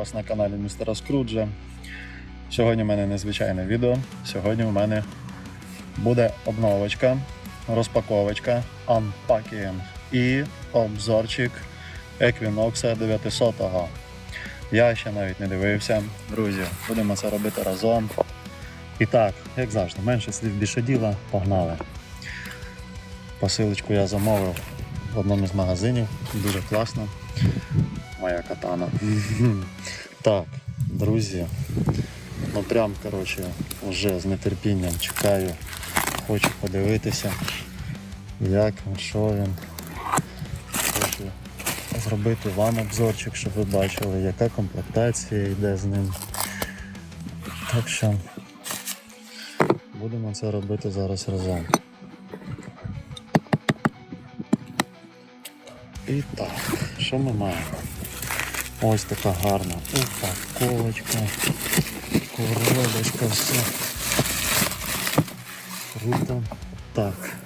Вас на каналі Містера Скруджа. Сьогодні в мене незвичайне відео. Сьогодні в мене буде обновочка, розпаковочка, анпакінг і обзорчик Equinox 900. Я ще навіть не дивився. Друзі, будемо це робити разом. І так, як завжди, менше слів більше діла, погнали. Посилочку я замовив в одному з магазинів. Дуже класно. Моя катана. Так, друзі. Ну прям, коротше, вже з нетерпінням чекаю. Хочу подивитися, як він, що він. Хочу зробити вам обзорчик, щоб ви бачили, яка комплектація йде з ним. Так що будемо це робити зараз разом. І так, що ми маємо? Ось така гарна упаковочка, коробочка, все. Круто. Так.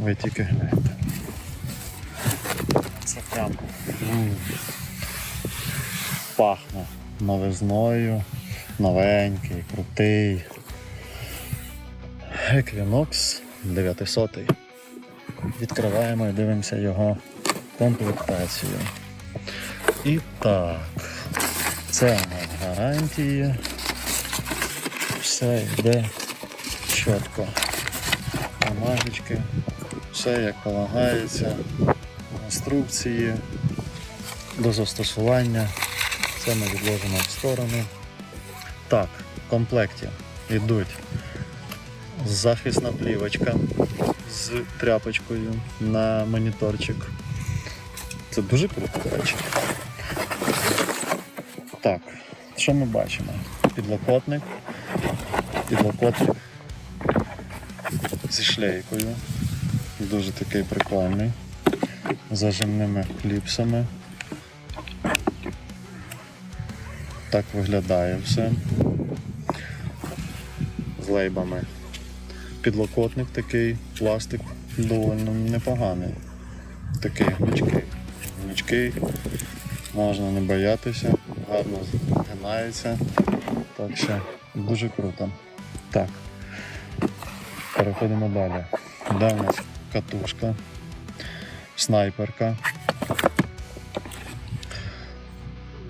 Ви тільки гляньте. Це прям пахне новизною, новенький, крутий. Equinox 900. Відкриваємо і дивимося його комплектацію. І так, це у нас гарантії. Все йде чітко. Бумажечки, все як полагається, інструкції до застосування. Це ми відложимо в сторону. Так, в комплекті йдуть захисна плівочка з тряпочкою на моніторчик. Це дуже круто, до речі. Так, що ми бачимо? Підлокотник. Підлокотник зі шлейкою. Дуже такий прикольний. Зажимними кліпсами. Так виглядає все. З лейбами. Підлокотник такий, пластик доволі непоганий. Такий гнучкий. Гнучкий, можна не боятися, гарно згинається. Так що дуже круто. Так. Переходимо далі. Де у нас катушка, снайперка.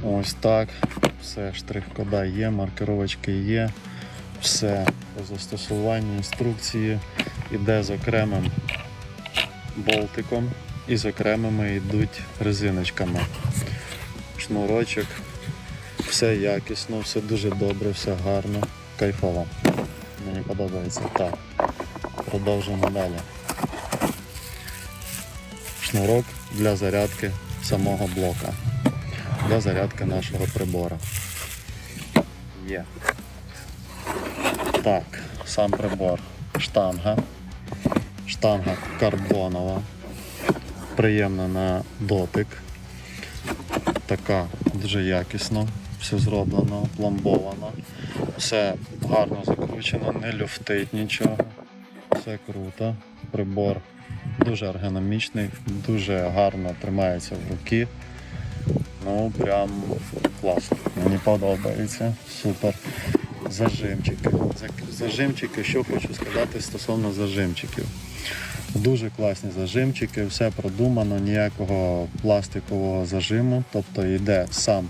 Ось так. Все, штрих-кода є, маркировочки є. Все по застосуванню інструкції іде з окремим болтиком і з окремими йдуть резиночками. Шнурочок, все якісно, все дуже добре, все гарно, кайфово. Мені подобається. Так, продовжуємо далі. Шнурок для зарядки самого блока, для зарядки нашого прибору. Є. Так, сам прибор. Штанга. Штанга карбонова. Приємна на дотик. Така дуже якісно. Все зроблено, пломбовано. Все гарно закручено, не люфтить нічого. Все круто. Прибор дуже ергономічний, дуже гарно тримається в руки. Ну, прям класно. Мені подобається. Супер. Зажимчики. Зажимчики, що хочу сказати стосовно зажимчиків. Дуже класні зажимчики, все продумано, ніякого пластикового зажиму, тобто йде сам,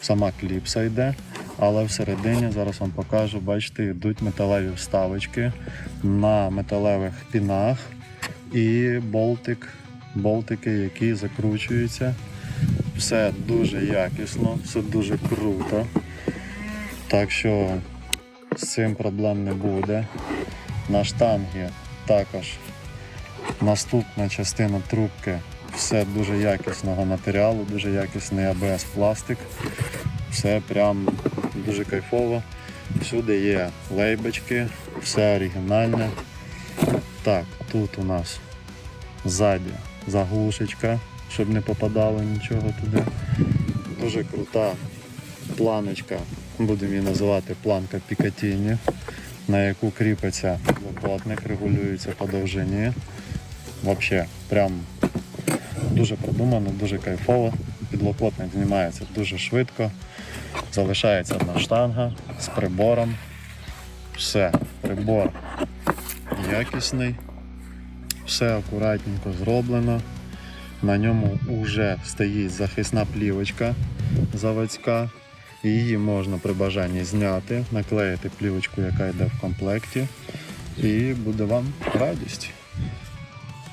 сама кліпса йде, але всередині зараз вам покажу, бачите, йдуть металеві вставочки на металевих пінах і болтик, болтики, які закручуються. Все дуже якісно, все дуже круто. Так що з цим проблем не буде. На штангі також наступна частина трубки. Все дуже якісного матеріалу, дуже якісний АБС пластик. Все прям дуже кайфово. Всюди є лейбочки, все оригінальне. Так, тут у нас ззаді заглушечка, щоб не попадало нічого туди. Дуже крута планочка, будемо її називати планка Пікатіні, на яку кріпиться лопатник, регулюється по довжині. Взагалі, прям дуже продумано, дуже кайфово. Підлокотник знімається дуже швидко. Залишається одна штанга з прибором. Все, прибор якісний, все акуратненько зроблено. На ньому вже стоїть захисна плівочка заводська. Її можна при бажанні зняти, наклеїти плівочку, яка йде в комплекті, і буде вам радість.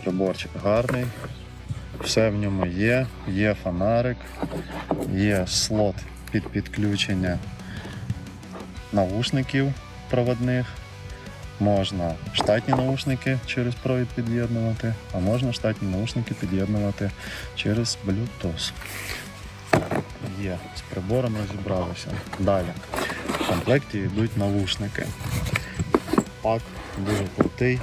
Приборчик гарний, все в ньому є, є фонарик, є слот під підключення наушників проводних. Можна штатні наушники через провід під'єднувати, а можна штатні наушники під'єднувати через Bluetooth. Є, з прибором розібралися. Далі. В комплекті йдуть наушники. Пак дуже крутий.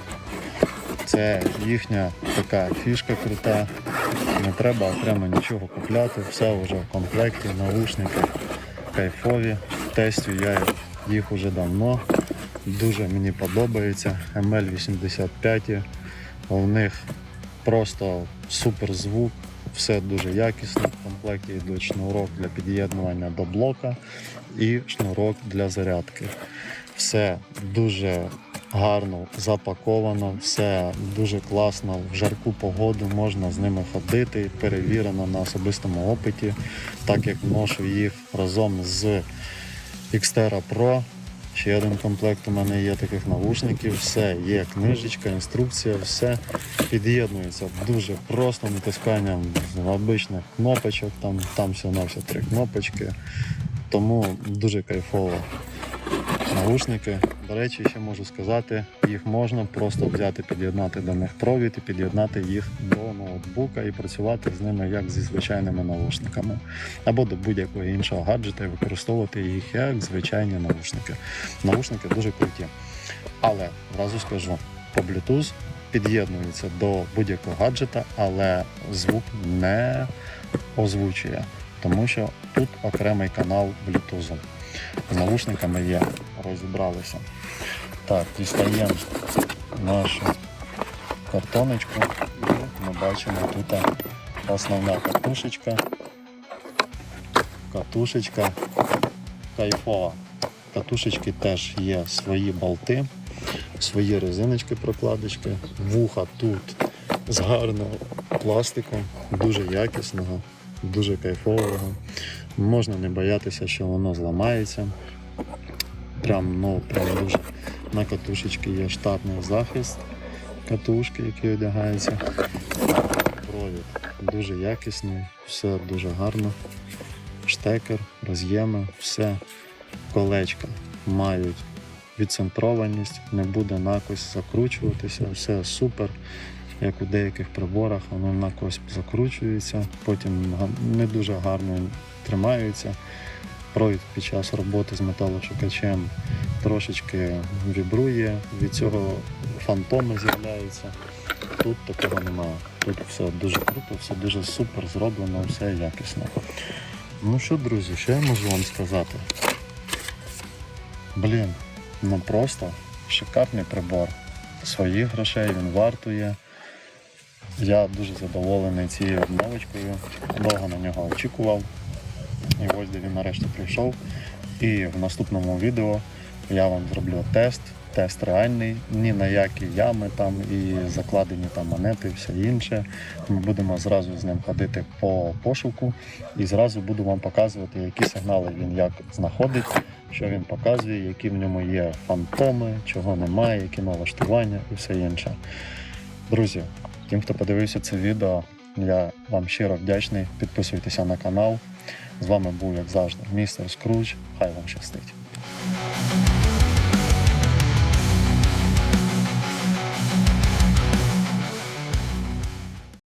Це їхня така фішка крута. Не треба окремо нічого купляти, все вже в комплекті, наушники кайфові. Тестю я їх уже давно. Дуже мені подобається. ML85. У них просто супер звук, все дуже якісно. В комплекті йдуть шнурок для під'єднування до блока і шнурок для зарядки. Все дуже гарно запаковано, все дуже класно. В жарку погоду можна з ними ходити, перевірено на особистому опиті, так як ношу їх разом з Xterra Pro. Ще один комплект у мене є таких навушників, все, є книжечка, інструкція, все під'єднується дуже просто натисканням обичних кнопочок, там, там все на все три кнопочки. Тому дуже кайфово. Наушники, до речі, ще можу сказати, їх можна просто взяти, під'єднати до них провід і під'єднати їх до ноутбука і працювати з ними як зі звичайними наушниками, або до будь-якого іншого гаджета і використовувати їх як звичайні наушники. Наушники дуже круті. Але одразу скажу, по Bluetooth під'єднується до будь-якого гаджета, але звук не озвучує, тому що тут окремий канал Bluetooth. З наушниками є, розібралися. Так, дістаємо нашу картоночку і ми бачимо тут основна катушечка. Катушечка кайфова. Катушечки теж є свої болти, свої резиночки, прокладочки. Вуха тут з гарного пластику, дуже якісного, дуже кайфового. Можна не боятися, що воно зламається. Прям, ну, прям дуже. На катушечці є штатний захист катушки, який одягається. Провід дуже якісний, все дуже гарно. Штекер, роз'єми, все. Колечка мають відцентрованість, не буде накось закручуватися, все супер. Як у деяких приборах, воно накось закручується, потім не дуже гарно тримаються. Провід під час роботи з металошукачем трошечки вібрує, від цього фантоми з'являються. Тут такого немає. Тут все дуже круто, все дуже супер зроблено, все якісно. Ну що, друзі, що я можу вам сказати? Блін, ну просто шикарний прибор. Своїх грошей він вартує. Я дуже задоволений цією обновочкою. Довго на нього очікував. І ось де він нарешті прийшов. І в наступному відео я вам зроблю тест. Тест реальний, ні на які ями там і закладені там монети, і все інше. Ми будемо зразу з ним ходити по пошуку і зразу буду вам показувати, які сигнали він як знаходить, що він показує, які в ньому є фантоми, чого немає, які налаштування і все інше. Друзі, тим, хто подивився це відео, я вам щиро вдячний. Підписуйтеся на канал. З вами був, як завжди, містер Скруч. Хай вам щастить.